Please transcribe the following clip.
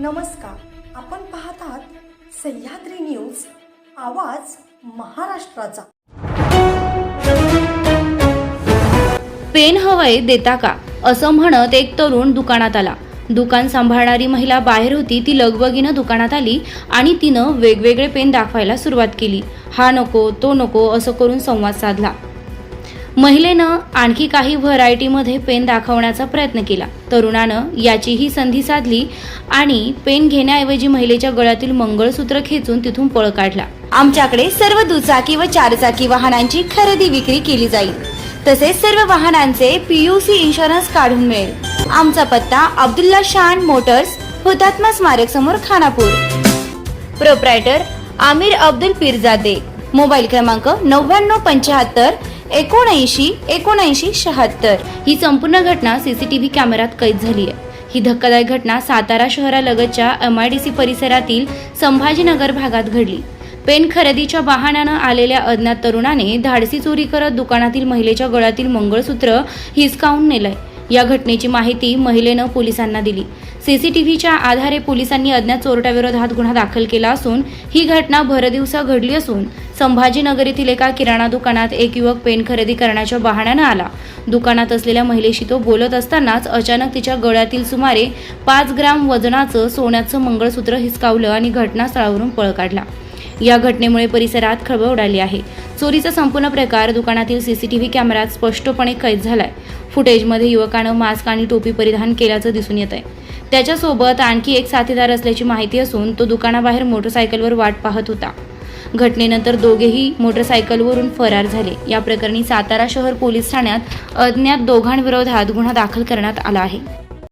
नमस्कार. आपण पाहत आहात सह्याद्री न्यूज आवाज महाराष्ट्राचा. पेन हवय देता का? असं म्हणत एक तरुण दुकानात आला. दुकान सांभाळणारी महिला बाहेर होती ती लगबगीनं दुकानात आली आणि तिनं वेगवेगळे पेन दाखवायला सुरुवात केली. हा नको तो नको असं करून संवाद साधला. महिलेनं आणखी काही व्हरायटीमध्ये पेन दाखवण्याचा प्रयत्न केला. तरुणानं याचीही संधी साधली आणि पेन घेण्याऐवजी महिलेच्या गळ्यातील मंगळसूत्र खेचून तिथून पळ काढला. आमच्याकडे सर्व दुचाकी व चारचाकी वाहनांची खरेदी विक्री केली जाईल. तसेच सर्व वाहनांचे पीयूसी इन्शुरन्स काढून मिळेल. आमचा पत्ता अब्दुल्ला शान मोटर्स हुतात्मा स्मारक समोर खानापूर. प्रोप्रायटर आमिर अब्दुल पीरजादे. मोबाईल क्रमांक नव्याण्णव पंच्याहत्तर एकोणऐंशी एकोणऐंशी शहात्तर. ही संपूर्ण घटना सीसीटीव्ही कॅमेऱ्यात कैद झाली आहे. ही धक्कादायक घटना सातारा शहरालगतच्या एम आय डी सी परिसरातील संभाजीनगर भागात घडली. पेन खरेदीच्या वाहनानं आलेल्या अज्ञात तरुणाने धाडसी चोरी करत दुकानातील महिलेच्या गळ्यातील मंगळसूत्र हिसकावून नेलंय. या घटनेची माहिती महिलेनं पोलिसांना दिली. सीसीटीव्हीच्या आधारे पोलिसांनी अज्ञात चोरट्याविरोधात गुन्हा दाखल केला असून ही घटना भरदिवसा घडली असून संभाजीनगर येथील एका किराणा दुकानात एक युवक पेन खरेदी करण्याच्या बहाण्यानं आला. दुकानात असलेल्या महिलेशी तो बोलत असतानाच अचानक तिच्या गळ्यातील सुमारे पाच ग्राम वजनाचं सोन्याचं मंगळसूत्र हिसकावलं आणि घटनास्थळावरून पळ काढला. या घटनेमुळे परिसरात खळबळ उडाली आहे. चोरीचा संपूर्ण प्रकार दुकानातील सीसीटीव्ही कॅमेऱ्यात स्पष्टपणे कैद झालाय. फुटेजमध्ये युवकानं मास्क आणि टोपी परिधान केल्याचं दिसून येत आहे त्याच्यासोबत आणखी एक साथीदार असल्याची माहिती असून तो दुकानाबाहेर मोटरसायकलवर वाट पाहत होता. घटनेनंतर दोघेही मोटरसायकलवरून फरार झाले. या प्रकरणी सातारा शहर पोलीस ठाण्यात अज्ञात दोघांविरोधात गुन्हा दाखल करण्यात आला आहे.